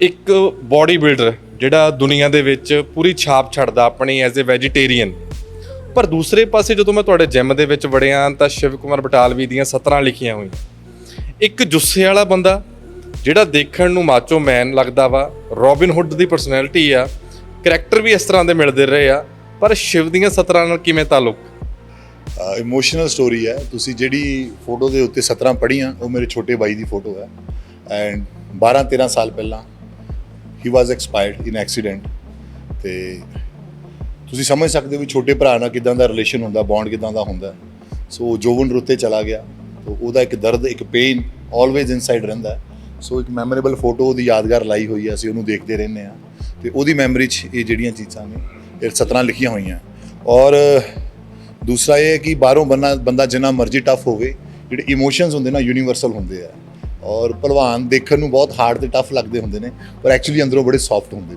ਇੱਕ body builder ਜਿਹੜਾ ਦੁਨੀਆ ਦੇ ਵਿੱਚ ਪੂਰੀ ਛਾਪ ਛੱਡਦਾ ਆਪਣੀ ਐਜ਼ ਅ ਵੈਜੀਟੇਰੀਅਨ ਪਰ ਦੂਸਰੇ ਪਾਸੇ ਜਦੋਂ ਮੈਂ ਤੁਹਾਡੇ ਜਿਮ ਦੇ ਵਿੱਚ ਵੜਿਆ ਤਾਂ ਸ਼ਿਵ ਕੁਮਾਰ ਬਟਾਲਵੀ ਦੀਆਂ 17 ਲਿਖੀਆਂ ਹੋਈਆਂ। ਇੱਕ ਜੁੱਸੇ ਵਾਲਾ ਬੰਦਾ ਜਿਹੜਾ ਦੇਖਣ ਨੂੰ ਮਾਚੋ ਮੈਨ ਲੱਗਦਾ ਵਾ ਰੋਬਿਨ ਹੁੱਡ ਦੀ ਪਰਸਨੈਲਿਟੀ ਆ ਕਰੈਕਟਰ ਵੀ ਇਸ ਤਰ੍ਹਾਂ ਦੇ ਮਿਲਦੇ ਰਹੇ ਆ, ਪਰ ਸ਼ਿਵ ਦੀਆਂ 17 ਨਾਲ ਕਿਵੇਂ ਤਾਲੁਕ? ਇਮੋਸ਼ਨਲ ਸਟੋਰੀ ਹੈ। ਤੁਸੀਂ ਜਿਹੜੀ ਫੋਟੋ ਦੇ ਉੱਤੇ 17 ਪੜ੍ਹੀਆਂ, ਉਹ ਮੇਰੇ ਛੋਟੇ ਬਾਈ ਦੀ ਫੋਟੋ ਹੈ। ਐਂਡ 12 13 ਸਾਲ ਪਹਿਲਾਂ ਹੀ ਵਾਸ ਐਕਸਪਾਇਰਡ ਇਨ ਐਕਸੀਡੈਂਟ ਤੇ ਤੁਸੀਂ ਸਮਝ ਸਕਦੇ ਹੋ ਵੀ ਛੋਟੇ ਭਰਾ ਨਾਲ ਕਿਦਾਂ ਦਾ ਰਿਲੇਸ਼ਨ ਹੁੰਦਾ ਬੌਂਡ ਕਿਦਾਂ ਦਾ ਹੁੰਦਾ। ਸੋ ਜੋਵਨ ਰੁੱਤੇ ਚਲਾ ਗਿਆ। ਤੋ ਉਹਦਾ ਇੱਕ ਦਰਦ, ਇੱਕ ਪੇਨ ਆਲਵੇਜ਼ ਇਨਸਾਈਡ ਰਹਿੰਦਾ। ਸੋ ਇੱਕ ਮੈਮੋਰੇਬਲ ਫੋਟੋ ਉਹਦੀ ਯਾਦਗਾਰ ਲਾਈ ਹੋਈ ਹੈ ਅਸੀਂ ਉਹਨੂੰ ਦੇਖਦੇ ਰਹਿੰਦੇ ਆ ਤੇ ਉਹਦੀ ਮੈਮਰੀ 'ਚ ਇਹ ਜਿਹੜੀਆਂ ਚੀਜ਼ਾਂ ਨੇ, ਇਹ 17 ਲਿਖੀਆਂ ਹੋਈਆਂ। ਔਰ ਦੂਸਰਾ ਇਹ ਹੈ ਕਿ ਬਾਹਰੋਂ ਬੰਦਾ ਬੰਦਾ ਜਿੰਨਾ ਮਰਜ਼ੀ ਟਫ ਹੋਵੇ, ਜਿਹੜੇ ਇਮੋਸ਼ਨਸ ਹੁੰਦੇ ਨਾ ਯੂਨੀਵਰਸਲ ਹੁੰਦੇ ਆ। ਔਰ ਭਲਵਾਨ ਦੇਖਣ ਨੂੰ ਬਹੁਤ ਹਾਰਡ ਤੇ ਟਫ ਲੱਗਦੇ ਹੁੰਦੇ ਨੇ, ਪਰ ਐਕਚੁਅਲੀ ਅੰਦਰੋਂ ਬੜੇ ਸੌਫਟ ਹੁੰਦੇ